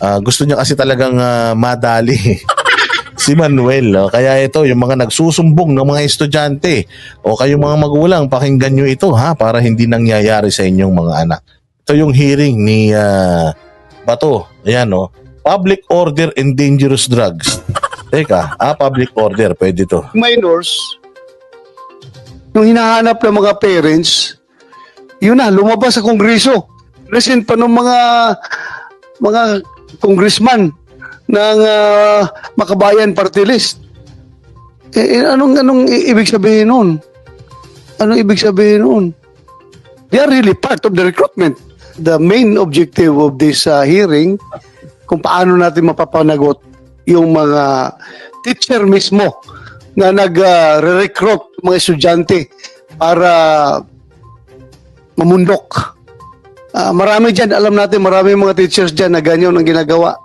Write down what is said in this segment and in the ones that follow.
Ah, gusto niya kasi talagang ah, madali si Manuel. no? Kaya ito, yung mga nagsusumbong ng mga estudyante o kayong mga magulang, pakinggan nyo ito ha para hindi nangyayari sa inyong mga anak. Ito yung hearing ni ah, Bato. Ayan, no? Public order and dangerous drugs. Teka, ah, public order, pwede to. minors, yung hinahanap ng mga parents, yun na, lumabas sa kongreso. Present pa ng mga mga congressman ng ah, Makabayan Party List. Eh, eh, anong, anong ibig sabihin nun? Anong ibig sabihin nun? They are really part of the recruitment. The main objective of this ah, hearing, kung paano natin mapapanagot yung mga teacher mismo na nag-recruit mga estudyante para mamundok. Ah, marami dyan, alam natin, marami mga teachers dyan na ganyan ang ginagawa.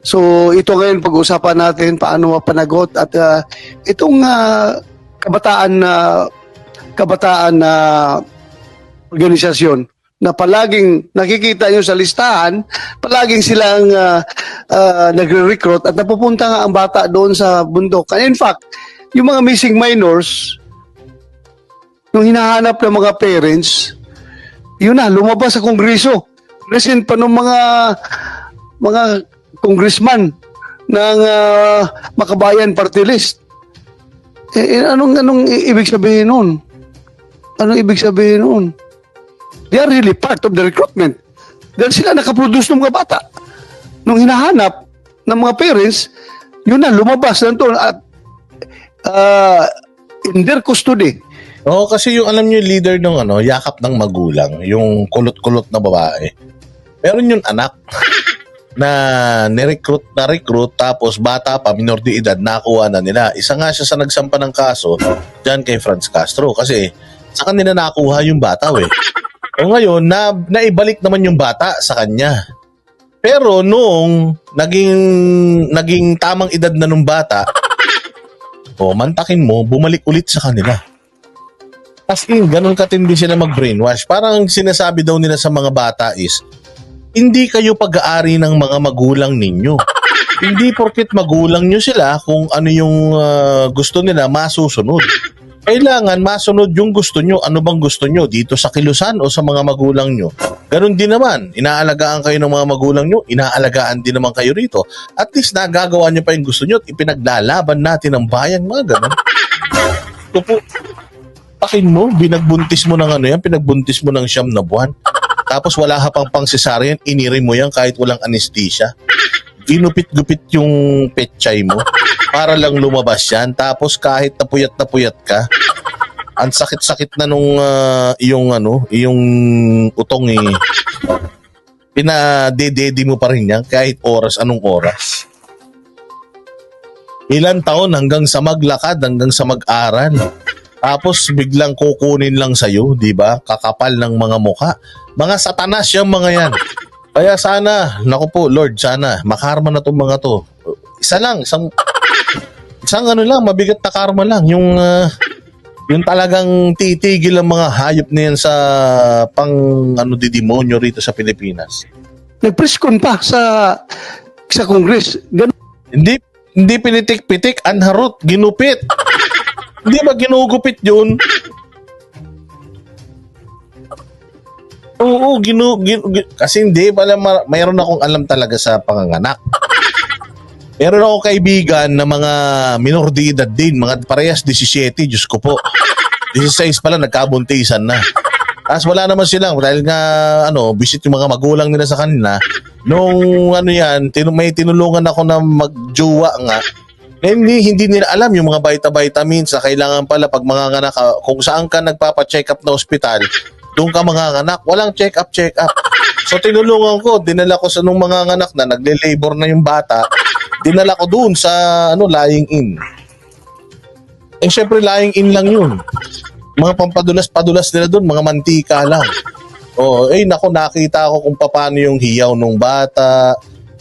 So, ito ngayon pag-usapan natin paano mapanagot at ah, itong ah, kabataan na kabataan na organisasyon na palaging nakikita nyo sa listahan, palaging silang ah, ah, nagre-recruit at napupunta nga ang bata doon sa bundok. And in fact, yung mga missing minors, yung hinahanap ng mga parents, yun na, lumabas sa kongreso. Present pa ng mga mga congressman ng ah, Makabayan Party List. Eh, eh, anong anong ibig sabihin nun? Anong ibig sabihin nun? They are really part of the recruitment. Dahil sila nakaproduce ng mga bata. Nung hinahanap ng mga parents, yun na, lumabas na doon at ah, in their custody. Oo, kasi yung alam niyo leader ng ano, yakap ng magulang, yung kulot-kulot na babae. Meron yung anak na nirecruit na recruit tapos bata pa minor de edad nakuha na nila. Isa nga siya sa nagsampa ng kaso diyan kay Franz Castro kasi sa kanila nakuha yung bata eh. O ngayon na naibalik naman yung bata sa kanya. Pero nung naging naging tamang edad na nung bata, o mantakin mo, bumalik ulit sa kanila. As in, ganun katindi sila mag-brainwash. Parang sinasabi daw nila sa mga bata is, hindi kayo pag-aari ng mga magulang ninyo. hindi porket magulang nyo sila kung ano yung ah, gusto nila masusunod. Kailangan masunod yung gusto nyo. Ano bang gusto nyo? Dito sa kilusan o sa mga magulang nyo? Ganun din naman. Inaalagaan kayo ng mga magulang nyo. Inaalagaan din naman kayo rito. At least nagagawa nyo pa yung gusto nyo at ipinaglalaban natin ang bayan. Mga ganun. po, takin mo, binagbuntis mo ng ano yan, pinagbuntis mo ng siyam na buwan. Tapos wala ka pang pang cesarean, inirin mo yan kahit walang anesthesia. Ginupit-gupit yung petchay mo para lang lumabas yan. Tapos kahit napuyat na puyat ka, ang sakit-sakit na nung ah, yung ano, yung utong eh. Pinadededi mo pa rin yan kahit oras, anong oras. Ilan taon hanggang sa maglakad, hanggang sa mag-aral. Tapos biglang kukunin lang sa'yo, di ba? Kakapal ng mga muka. Mga satanas yung mga yan. Kaya sana, naku po, Lord, sana, makarma na tong mga to. Isa lang, isang, isang ano lang, mabigat na karma lang. Yung, ah, yung talagang titigil ang mga hayop na yan sa pang, ano, di demonyo rito sa Pilipinas. Nagpreskon pa sa sa Congress. Ganun Hindi, hindi pinitik-pitik, anharot, ginupit. Hindi ba ginugupit yun? Oo, ginu, ginu, gi- kasi hindi, pala, ma- mayroon akong alam talaga sa panganganak. Meron ako kaibigan na mga minor de edad din, mga parehas 17, Diyos ko po. 16 pala, nagkabuntisan na. Tapos wala naman silang, dahil nga, ano, visit yung mga magulang nila sa kanila. Nung, ano yan, tinu- may tinulungan ako na magjowa nga. Eh, hindi, nila alam yung mga vita-vitamins na kailangan pala pag manganganak ka, kung saan ka nagpapa-check up na ospital, doon ka manganganak. Walang check up, check up. So tinulungan ko, dinala ko sa nung manganganak na nagle-labor na yung bata, dinala ko doon sa ano lying in. Eh syempre lying in lang yun. Mga pampadulas-padulas nila doon, mga mantika lang. Oh, eh nako nakita ko kung paano yung hiyaw nung bata,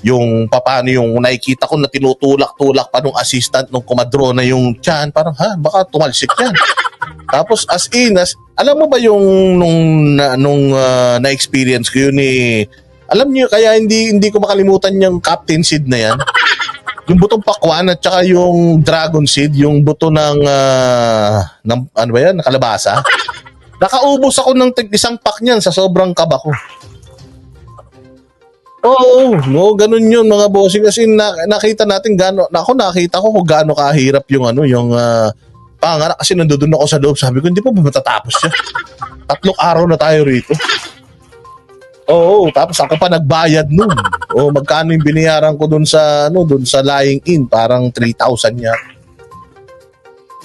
yung paano yung nakikita ko na tinutulak-tulak pa nung assistant nung kumadro na yung tiyan, parang ha, baka tumalsik yan. Tapos as in, as, alam mo ba yung nung na, nung ah, na-experience ko yun ni Alam niyo, kaya hindi hindi ko makalimutan yung captain seed na yan. Yung butong pakwan at saka yung dragon seed, yung buto ng, ah, ng ano ba yan, kalabasa. Nakaubos ako ng isang pack niyan sa sobrang kaba ko. Oo, no, ganun yun mga bossing kasi na, nakita natin gaano, ako nakita ko kung gaano kahirap yung ano, yung uh, pangarap kasi nandoon ako sa loob, sabi ko hindi pa ba matatapos siya? Tatlong araw na tayo rito. Oo, tapos ako pa nagbayad nun. O magkano yung binayaran ko dun sa ano, dun sa lying in, parang 3,000 niya.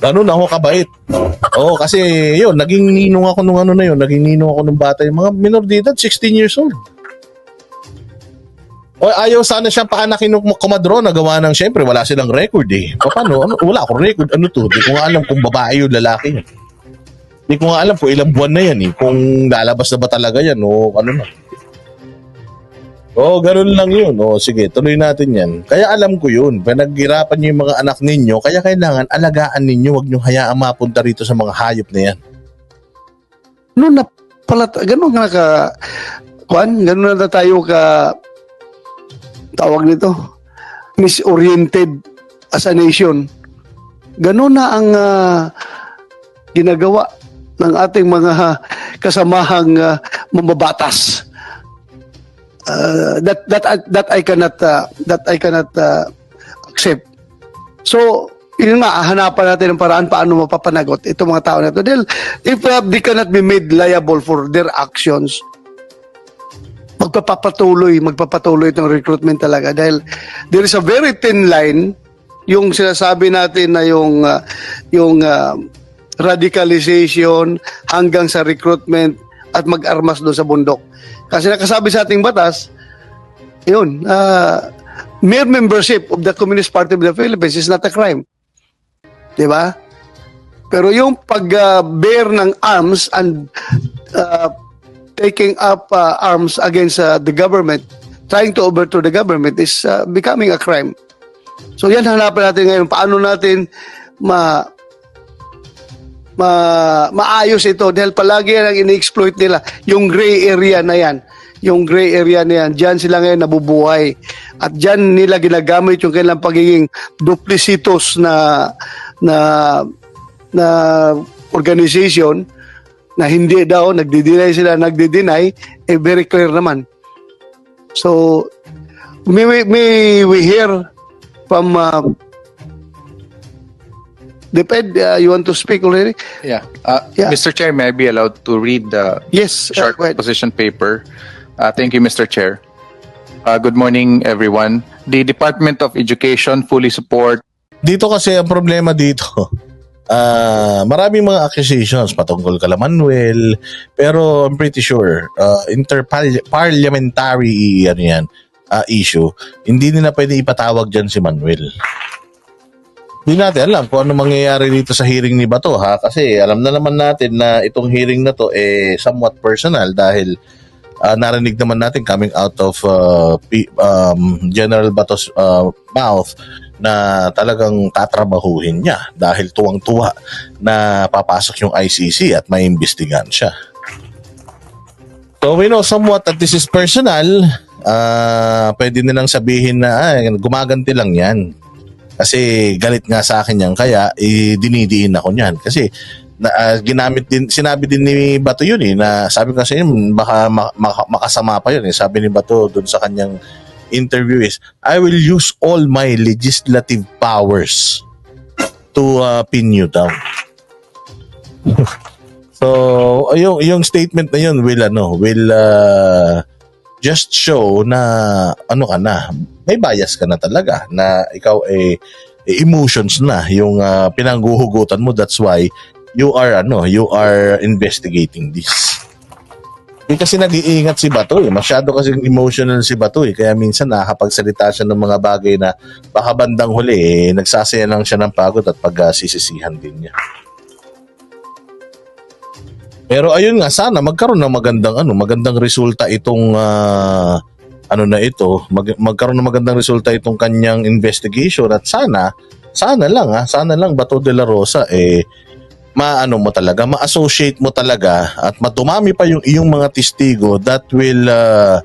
Ganun ako kabait. Oo, kasi yun, naging ninong ako nung ano na yun, naging ninong ako nung bata, yung mga minor de edad, 16 years old. O ayaw sana siya paanakin ng komadro na gawa ng syempre wala silang record eh. Paano? Ano, wala akong record. Ano to? Di ko nga alam kung babae o lalaki yun. Di ko nga alam kung ilang buwan na yan eh. Kung lalabas na ba talaga yan o ano na. Oo, ganun lang yun. O sige, tuloy natin yan. Kaya alam ko yun. Panaghirapan niyo yung mga anak ninyo, kaya kailangan alagaan ninyo. Huwag niyo hayaang mapunta rito sa mga hayop na yan. Noon na pala, ganun nga ka, Kwan, ganun na tayo ka, tawag nito, misoriented as a nation. Ganun na ang ah, ginagawa ng ating mga kasamahang ah, mambabatas. Uh, that that that I cannot uh, that I cannot uh, accept. So, yun nga, hanapan natin ng paraan paano mapapanagot itong mga tao na ito. Dahil if uh, they cannot be made liable for their actions, magpapatuloy, magpapatuloy itong recruitment talaga. Dahil there is a very thin line yung sinasabi natin na yung uh, yung uh, radicalization hanggang sa recruitment at mag-armas doon sa bundok. Kasi nakasabi sa ating batas, yun, uh, mere membership of the Communist Party of the Philippines is not a crime. Di ba? Pero yung pag-bear ng arms and uh, taking up uh, arms against uh, the government, trying to overthrow the government is uh, becoming a crime. So yan hanapan natin ngayon. Paano natin ma ma maayos ito dahil palagi yan ang ini-exploit nila yung gray area na yan yung gray area na yan dyan sila ngayon nabubuhay at dyan nila ginagamit yung kailang pagiging duplicitos na na na organization na hindi daw nagdi-deny sila nagdi-deny eh very clear naman so may, we- may we hear from uh, Depend, uh, you want to speak already? Yeah. Uh, Yeah. Mr. Chair, may I be allowed to read the Yes, uh, short go ahead. position paper? Uh, thank you, Mr. Chair. Uh, good morning, everyone. The Department of Education fully support Dito kasi ang problema dito, ah maraming mga accusations patungkol kala Manuel, pero I'm pretty sure uh, interparliamentary ano yan, ah, issue, hindi nila pwede ipatawag dyan si Manuel. Hindi natin alam kung ano mangyayari dito sa hearing ni Bato ha kasi alam na naman natin na itong hearing na to eh somewhat personal dahil ah, narinig naman natin coming out of uh, um, General Bato's uh, mouth na talagang tatrabahuhin niya dahil tuwang-tuwa na papasok yung ICC at may imbestigahan siya. So we know somewhat that this is personal. Ah, pwede nilang sabihin na ay, gumaganti lang yan. Kasi galit nga sa akin yan kaya eh, dinidiin ako niyan. Kasi na, ah, ginamit din sinabi din ni Bato yun eh na sabi ko kasi baka ma- ma- makasama pa yun eh. Sabi ni Bato doon sa kanyang interview is I will use all my legislative powers to uh, pin you down. so, yung yung statement na yun will ano, will uh, just show na ano ka na, may bias ka na talaga na ikaw ay emotions na yung uh, pinangguhugutan mo that's why you are ano, you are investigating this. Hindi kasi nag-iingat si Bato eh. Masyado kasi emotional si Bato eh. Kaya minsan nakakapagsalita siya ng mga bagay na baka bandang huli eh, nagsasaya lang siya ng pagod at pag-sisisihan din niya. Pero ayun nga, sana magkaroon ng magandang ano, magandang resulta itong ah, ano na ito, mag- magkaroon ng magandang resulta itong kanyang investigation at sana, sana lang ha, sana lang Bato de la Rosa eh maano mo talaga, ma-associate mo talaga at matumami pa yung iyong mga testigo that will uh,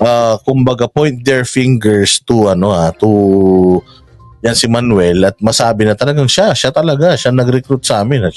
uh, kumbaga point their fingers to ano ha, to yan si Manuel at masabi na talagang siya, siya talaga, siya nag-recruit sa amin. At